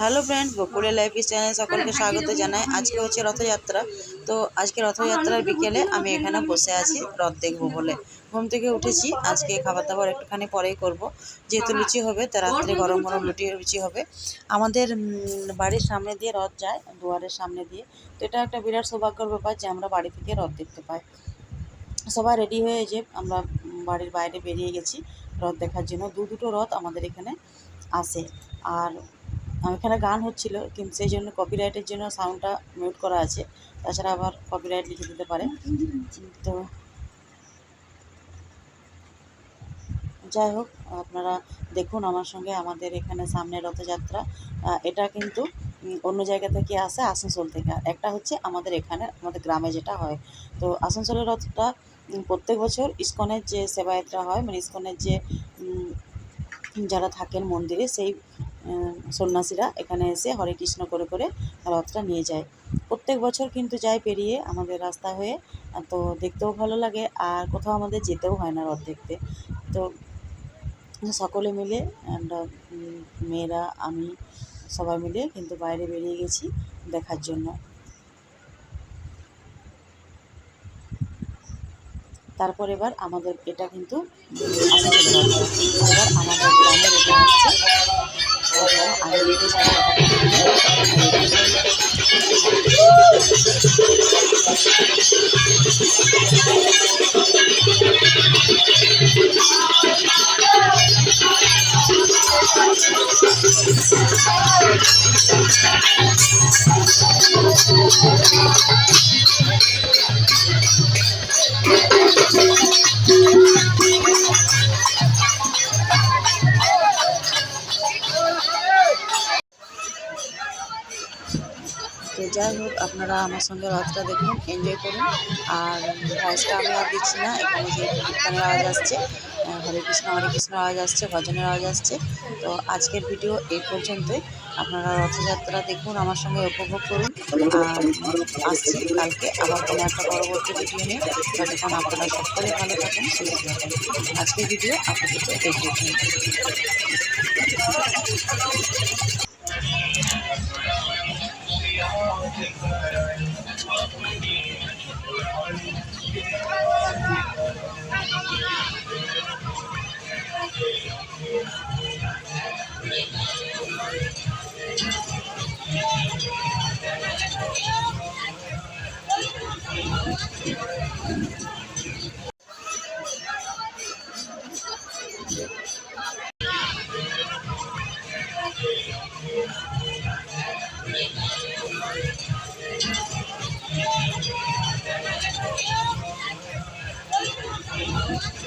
Hello friend বকুড়ে life channel সকলকে স্বাগত জানাই। আজকে হচ্ছে রথযাত্রা। তো আজকে রথযাত্রার বিকেলে আমি এখানে বসে আছি, রথ দেখব বলে। ঘুম থেকে উঠেছি, আজকে খাবার দাবার একটুখানি পরেই করব। যেহেতু লুচি হবে, তা রাত্রে গরম গরম লুচি লুচি হবে। আমাদের বাড়ির সামনে দিয়ে রথ যায়, দুয়ারের সামনে দিয়ে। তো এটা একটা বিরাট সৌভাগ্যের ব্যাপার যে আমরা বাড়ি থেকে রথ দেখতে পাই। সবাই রেডি হয়ে যে আমরা বাড়ির বাইরে বেরিয়ে গেছি রথ দেখার জন্য। দু দুটো রথ আমাদের এখানে আসে। আর এখানে গান হচ্ছিল, কিন্তু সেই জন্য কপিরাইটের জন্য সাউন্ডটা মিউট করা আছে। তাছাড়া আবার কপিরাইট লিখে দিতে পারে। তো যাই হোক আপনারা দেখুন আমার সঙ্গে আমাদের এখানে সামনে রথযাত্রা। এটা কিন্তু অন্য জায়গা থেকে আসে আসানসোল থেকে। একটা হচ্ছে আমাদের এখানে, আমাদের গ্রামে যেটা হয়। তো আসানসোলের রথটা প্রত্যেক বছর ইস্কনের যে সেবায়তরা হয় মানে ইস্কনের যে যারা থাকেন মন্দিরে, সেই সন্ন্যাসীরা এখানে এসে হরে কৃষ্ণ করে করে রথটা নিয়ে যায়। প্রত্যেক বছর কিন্তু যায় পেরিয়ে আমাদের রাস্তা হয়ে, তো দেখতেও ভালো লাগে আর কোথাও আমাদের যেতেও হয় না রথ দেখতে। তো সকলে মিলে আমরা মেয়েরা, আমি সবাই মিলে কিন্তু বাইরে বেরিয়ে গেছি দেখার জন্য। তারপর এবার আমাদের এটা কিন্তু আমাদের গ্রামের এটা হচ্ছে আগে থেকে সবাই তো যাই হোক, আপনারা আমার সঙ্গে রথটা দেখুন এনজয় করুন। আর ভয়েসটা আমি আর দিচ্ছি না, এখানে যে কীর্তনের আওয়াজ আসছে হরে কৃষ্ণ হরে কৃষ্ণ আওয়াজ আসছে, ভজনের আওয়াজ আসছে। তো আজকের ভিডিও এই পর্যন্তই। আপনারা রথযাত্রা দেখুন, আমার সঙ্গে উপভোগ করুন। আর আসছি কালকে আবার কোনো একটা পরবর্তী ভিডিও নিয়ে। ততক্ষণ আপনারা সকলে ভালো থাকুন, সুস্থ আজকের ভিডিও আপনাদের এই পর্যন্ত